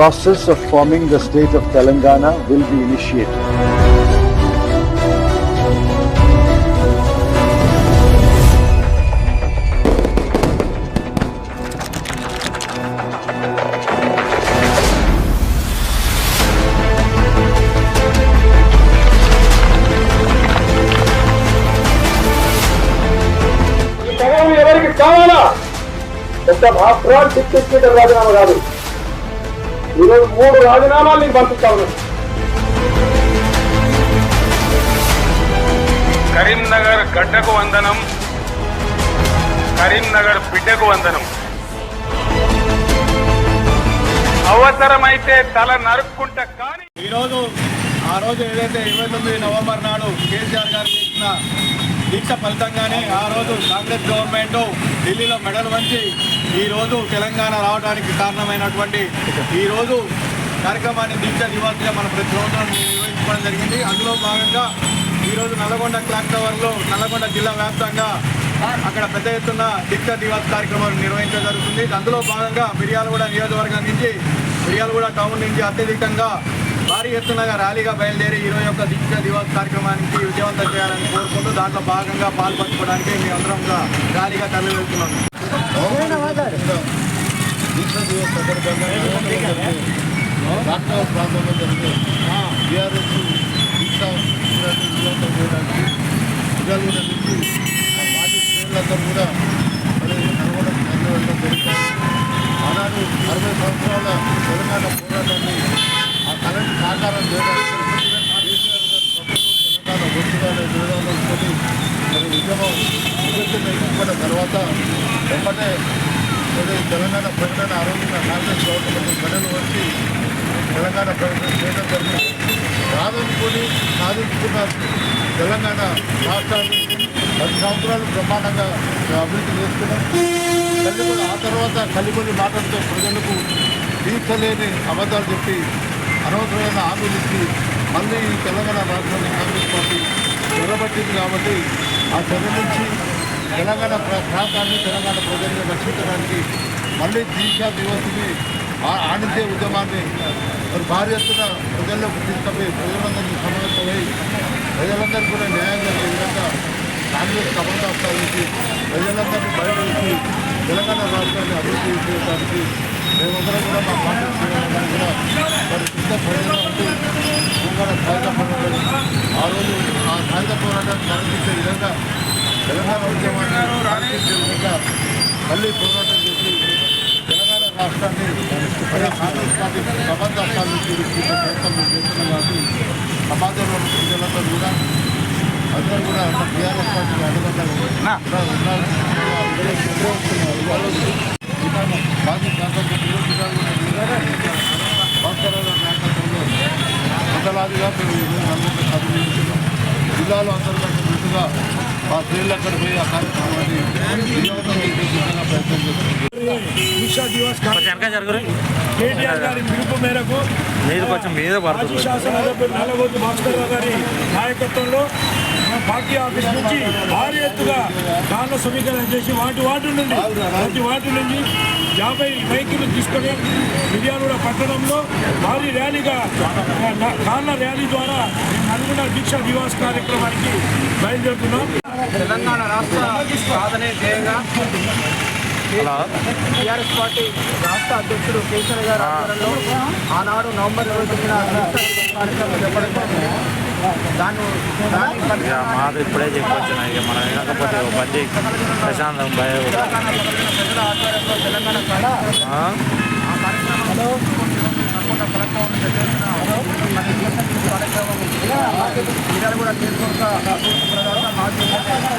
process of forming the state of Telangana will be initiated. ఈ పదవి ఎవరికి కావాలా పెద్ద భాస్కరాలు డిప్యూటీ స్పీకర్ రాజీనామా కాదు ఈరోజు మూడు రాజీనామాలు నీకు పంపిస్తా ఉన్నాను కరీంనగర్ గడ్డకు వందనం కరీంనగర్ బిడ్డకు వందనం. అవసరమైతే తల నరుక్కుంటా కానీ ఈరోజు ఆ రోజు ఏదైతే ఇరవై తొమ్మిది నవంబర్ నాడు కేసీఆర్ గారు చేసిన దీక్ష ఫలితంగానే ఆ రోజు కాంగ్రెస్ గవర్నమెంట్ ఢిల్లీలో మెడల్ వంచి ఈరోజు తెలంగాణ రావడానికి కారణమైనటువంటి ఈ రోజు కార్యక్రమాన్ని దీక్ష దివాస్గా మనం ప్రతి సంవత్సరం నిర్వహించుకోవడం జరిగింది. అందులో భాగంగా ఈరోజు నల్గొండ క్లాక్ టవర్లో నల్గొండ జిల్లా వ్యాప్తంగా అక్కడ పెద్ద ఎత్తున దీక్ష దివాస్ కార్యక్రమాలు నిర్వహించడం జరుగుతుంది. అందులో భాగంగా మిర్యాలగూడ నియోజకవర్గం నుంచి మిర్యాలగూడ టౌన్ నుంచి అత్యధికంగా భారీ ఎత్తున ర్యాలీగా బయలుదేరి ఇరవై ఒక్క దీక్ష దివాస్ కార్యక్రమానికి విజయవంతం చేయాలని కోరుకుంటూ దాంట్లో భాగంగా పాల్పంచుకోవడానికి మీ అందరం కూడా ర్యాలీగా తరలి వెళ్తున్నాం దీక్ష ప్రాంతంలో జరిగే విజయవంతం చేయడానికి కూడా నుంచి ఆ పార్టీ శ్రేణులందరూ కూడా మరి ఆనాడు అరవై సంవత్సరాల తెలంగాణ పోరాటాన్ని ఆ కళని సాకారం చేయడానికి కేసీఆర్ గారు ప్రభుత్వం తెలంగాణ ఒత్తిడాలు నిరోధాలతో మరి ఉద్యమం ఉద్యమం ఎదుర్కొన్న తర్వాత వెంబటే మరి తెలంగాణ ప్రకటన ఆ రోజున కాంగ్రెస్ గవర్నమెంట్ మెడలు వచ్చి తెలంగాణ ప్రకటన చేయడం జరిగింది రాదనుకొని సాధించుకున్న తెలంగాణ రాష్ట్రాన్ని పది సంవత్సరాలు బ్రహ్మాండంగా అభివృద్ధి చేసుకున్నాం. కలిపి ఆ తర్వాత కలిపొని మాటలతో ప్రజలకు తీర్చలేని అబద్ధాలు చెప్పి అనవసరమైన హామీలు ఇచ్చి మళ్ళీ ఈ తెలంగాణ రాష్ట్రాన్ని కాంగ్రెస్ పార్టీ నిలబట్టింది కాబట్టి ఆ చర్య నుంచి తెలంగాణ ప్రాంతాన్ని తెలంగాణ ప్రజల్ని రక్షించడానికి మళ్ళీ దీక్షా దివస్ని ఆ- ఉద్యమాన్ని మరి భారీ ఎత్తున ప్రజల్లోకి తీసుకుపోయి ప్రజలందరికీ సమావేశమై ప్రజలందరూ కూడా న్యాయం జరిగే విధంగా కాంగ్రెస్ కమలదాస్తాల ప్రజలందరినీ బయటపెట్టి తెలంగాణ రాష్ట్రాన్ని అభివృద్ధి చేయడానికి మేమందరం కూడా మా కాంగ్రెస్ శ్రేణులందరం కూడా మరి సిద్ధ ప్రజలు ఉంటూ తెలంగాణ సాయుధ పోరాటం ఆ రోజు ఆ సాయుధ పోరాటాన్ని ప్రారంభించే విధంగా తెలంగాణ ఉద్యమాన్ని ప్రారంభించే విధంగా మళ్ళీ పోరాటం రాష్ట్రాన్ని మరి కాంగ్రెస్ పార్టీ ప్రబంధాల నుంచి తీసుకునే ప్రయత్నం మేము చేస్తున్నాం కాబట్టి సమాజంలో ఉన్న ప్రజలందరూ కూడా అందరూ కూడా టీఆర్ఎస్ పార్టీకి అండదండలు మాజీ శాసనసభ భాస్కరరావు నాయకత్వంలో వందలాదిగా మేము ఈరోజు నలుగురు సభ్యులు నిలుస్తున్నాం. జిల్లాలో అంతర్గత ముందుగా మా శ్రేణులు అక్కడ పోయి ఆ కార్యక్రమాన్ని విజయవంతం చేసే దిశగా ప్రయత్నం చేస్తున్నాం దీక్షా దివస్ కేటీఆర్ గారి పిలుపు మేరకు మాజీ శాసనసభ్యులు నల్లగొద్దు భాస్కర్ రావు గారి నాయకత్వంలో మా పార్టీ ఆఫీస్ నుంచి భారీ ఎత్తుగా కాళ్ళ సమీకరణ చేసి వాటి వాటి నుండి ప్రతి వాటి నుంచి యాభై బైకులు తీసుకొని మిర్యాలగూడ పట్టణంలో భారీ ర్యాలీగా కాళ్ళ ర్యాలీ ద్వారా నల్గొండ దీక్షా దివాస్ కార్యక్రమానికి బయలుదేరుతున్నాం. తెలంగాణ రాష్ట్ర సాధనే ధ్యేయంగా టీఆర్ఎస్ పార్టీ రాష్ట్ర అధ్యక్షుడు కేసీఆర్ గారి ఆధ్వర్యంలో ఆనాడు నవంబర్ ఇరవై తొమ్మిదిన కార్యక్రమం చెప్పడం దాని మాది ఇప్పుడే చెప్పొచ్చు మనం వినకపోతే చేయి. ప్రశాంతం భయ ఆధ్వర్యంలో తెలంగాణ కార్యక్రమం? ఆ కార్యక్రమంలో నల్గొండ కలెక్టర్ పెద్ద ఎత్తున మరి నిరసన కార్యక్రమం మీడియాలు కూడా తీసుకొక ప్రధాన మాజీ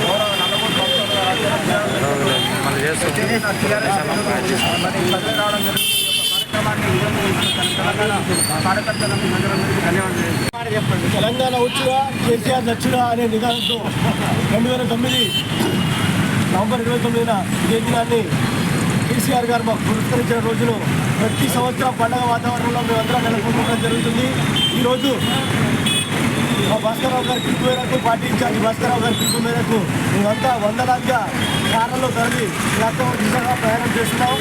గౌరవ నల్లగొండ భక్తుల గారి ఆధ్వర్యంలో మళ్ళీ మరి ప్రజలు రావడం జరిగింది తెలంగాణ కార్యకర్తలకు వచ్చుగా కేసీఆర్ నచ్చుగా అనే నిదానంతో రెండు వేల తొమ్మిది నవంబర్ ఇరవై తొమ్మిదిన ఇదే దినాన్ని కేసీఆర్ గారు మాకు పురస్కరించిన రోజును ప్రతి సంవత్సరం పండగ వాతావరణంలో మేమందరం నెలకొల్పడం జరుగుతుంది. ఈరోజు భాస్కరరావు గారి పిలుపు మేరకు పార్టీ ఇన్ఛార్జి భాస్కరరావు గారి పిలుపు మేరకు మేమంతా వందలాదిగా కారంలో తరలి యాత్ర దిశగా ప్రయాణం చేస్తున్నాం.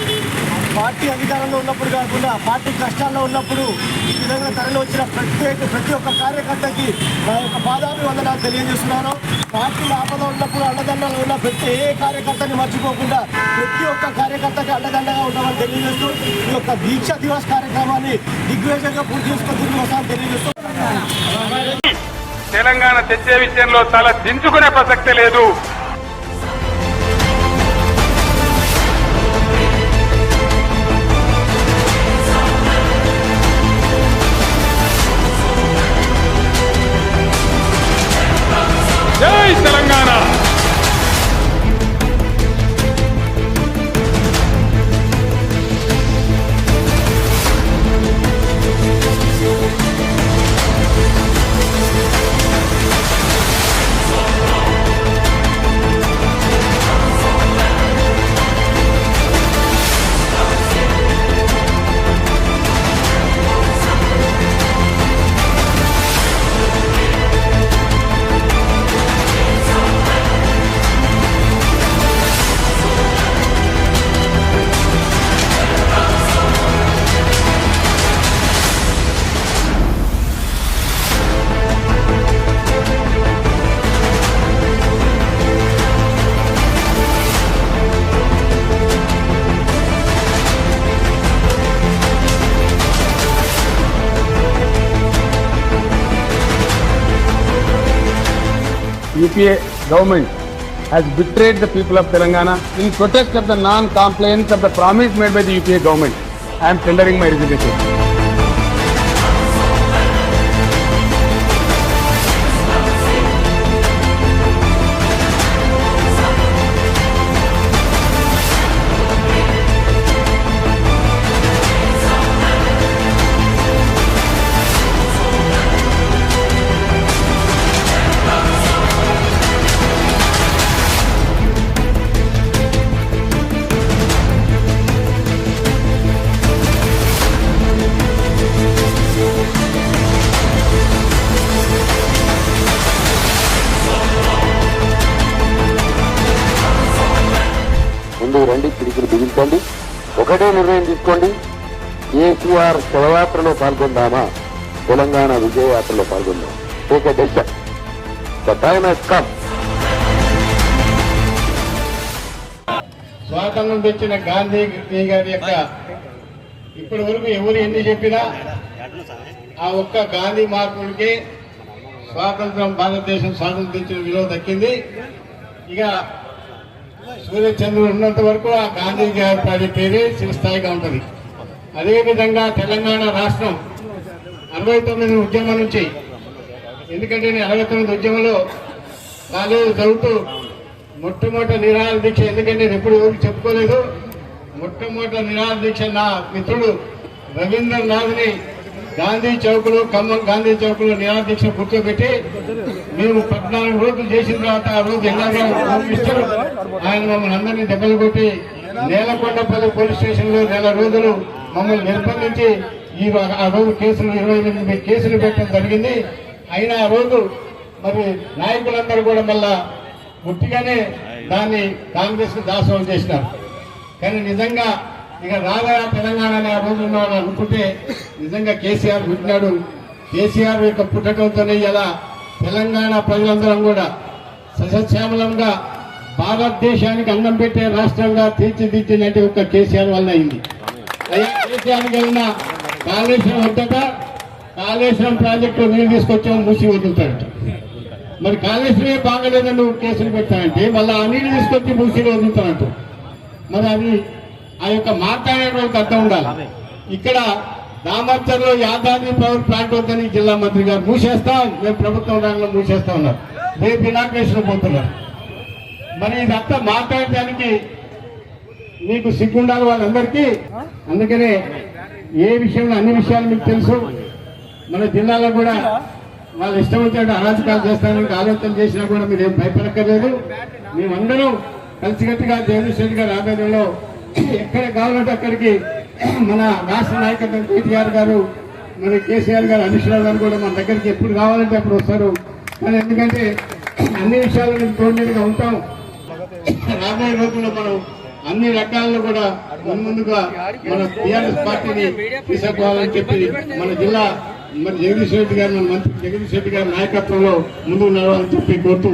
పార్టీ అధికారంలో ఉన్నప్పుడు కాకుండా పార్టీ కష్టాల్లో ఉన్నప్పుడు ఈ విధంగా తరలి వచ్చిన ప్రత్యేక ప్రతి ఒక్క కార్యకర్తకి నా యొక్క పాదాభివందనాలు తెలియజేస్తున్నాను. పార్టీ ఆపద ఉన్నప్పుడు అండదండలు ఉన్న ప్రతి ఏ కార్యకర్తని మర్చిపోకుండా ప్రతి ఒక్క కార్యకర్తకి అండదండగా ఉండమని తెలియజేస్తూ ఈ యొక్క దీక్ష దివస్ కార్యక్రమాన్ని దిగ్వేజంగా పూర్తి చేసుకుని తిరిగి వస్తామని తెలియజేస్తూ తెలంగాణ తెచ్చే విషయంలో తల దించుకునే ప్రసక్తే లేదు. UPA government has betrayed the people of Telangana in protest of the non-compliance of the promise made by the UPA government. I am tendering my resignation. ముందుకు రండి పిడికిలు బిగించండి. ఒకటే నిర్ణయం తీసుకోండి. కేసీఆర్ శవయాత్రలో పాల్గొందామా? తెలంగాణ విజయయాత్రలో పాల్గొందాం take a decision the time has come స్వాతంత్రం తెచ్చిన గాంధీ గారి యొక్క ఇప్పటి వరకు ఎవరు ఎన్ని చెప్పినా ఆ ఒక్క గాంధీ మార్పులకి స్వాతంత్రం భారతదేశం స్వాతంత్రం తెచ్చిన విలువ దక్కింది ఇక సూర్యచంద్రుడు ఉన్నంత వరకు ఆ గాంధీ గారి పేరే చిరస్థాయిగా ఉంటుంది. అదేవిధంగా తెలంగాణ రాష్ట్రం అరవై తొమ్మిది ఉద్యమం నుంచి ఎందుకంటే నేను అరవై తొమ్మిది ఉద్యమంలో కాలేజీ చదువుతూ మొట్టమొదటి నిరాహార దీక్ష ఎందుకంటే నేను ఎప్పుడు ఎవరికి చెప్పుకోలేదు. మొట్టమొదటి నిరాహార దీక్ష నా మిత్రుడు రవీంద్రనాథ్ని గాంధీ చౌక్లో ఖమ్మం గాంధీ చౌక్లో నిరాహార కూర్చోబెట్టి మేము పద్నాలుగు రోజులు చేసిన తర్వాత ఆ రోజు ఎలాగే పంపిస్తారు? ఆయన మమ్మల్ని అందరినీ దెబ్బలు కొట్టి నేలకొండపల్లి పోలీస్ స్టేషన్లో నెల రోజులు మమ్మల్ని నిర్బంధించి ఈ ఆ రోజు కేసులు ఇరవై ఎనిమిది కేసులు పెట్టడం జరిగింది. అయినా ఆ రోజు మరి నాయకులందరూ కూడా మళ్ళా గుట్టిగానే దాన్ని కాంగ్రెస్కు దాసోహం చేసినారు. కానీ నిజంగా ఇక రాబోయే తెలంగాణ అనే ఆ రోజు అనుకుంటే నిజంగా కేసీఆర్ పుట్టినాడు. కేసీఆర్ యొక్క పుట్టకంతోనే ఇలా తెలంగాణ ప్రజలందరం కూడా సస్యశ్యామలంగా భారతదేశానికి అన్నం పెట్టే రాష్ట్రంగా తీర్చిదిద్దినట్టు ఒక కేసీఆర్ వల్ల అయింది. అయ్యా కేసీఆర్కి వెళ్ళిన కాళేశ్వరం వద్దట. కాళేశ్వరం ప్రాజెక్టు నీళ్ళు తీసుకొచ్చాము మూసి వదులుతాడట మరి కాళేశ్వరమే బాగలేదని నువ్వు కేసులు పెట్టావంటే మళ్ళీ ఆ నీళ్ళు తీసుకొచ్చి మూసి వదులుతానంట మరి అది ఆ యొక్క మాట్లాడే వాళ్ళకి అర్థం ఉండాలి. ఇక్కడ దామర్చర్లో యాదాద్రి పవర్ ప్లాంట్ వద్దని జిల్లా మంత్రి గారు మూసేస్తాం మేము ప్రభుత్వం రంగంలో మూసేస్తా ఉన్నారు. రేపు ఇనాగ్రేషన్ పోతున్నారు. మరి ఇదంతా మాట్లాడటానికి మీకు సిగ్గుండాలి వాళ్ళందరికీ. అందుకనే ఏ విషయంలో అన్ని విషయాలు మీకు తెలుసు. మన జిల్లాలో కూడా వాళ్ళు ఇష్టం వచ్చినట్టు అరాచకాలు చేస్తానికి ఆలోచన చేసినా కూడా మీరు ఏం భయపడక్కర్లేదు. మేమందరం కలిసికట్టుగా జగదీష్ రెడ్డి గారి ఆధ్వర్యంలో ఎక్కడ కావాలంటే అక్కడికి మన రాష్ట్ర నాయకత్వం కేటీఆర్ గారు మరి కేసీఆర్ గారు అమిత్ షా గారు కూడా మన దగ్గరికి ఎప్పుడు కావాలంటే అప్పుడు వస్తారు. కానీ ఎందుకంటే అన్ని విషయాలు మేము తోడుగా ఉంటాం. రాబోయే రోజుల్లో మనం అన్ని రకాల్లో కూడా ముందుగా మన టీఆర్ఎస్ పార్టీని తీసుకోవాలని చెప్పి మన జిల్లా మరి జగదీష్ రెడ్డి గారు మన మంత్రి జగదీష్ రెడ్డి గారి నాయకత్వంలో ముందుకు నడవాలని చెప్పి కోరుతూ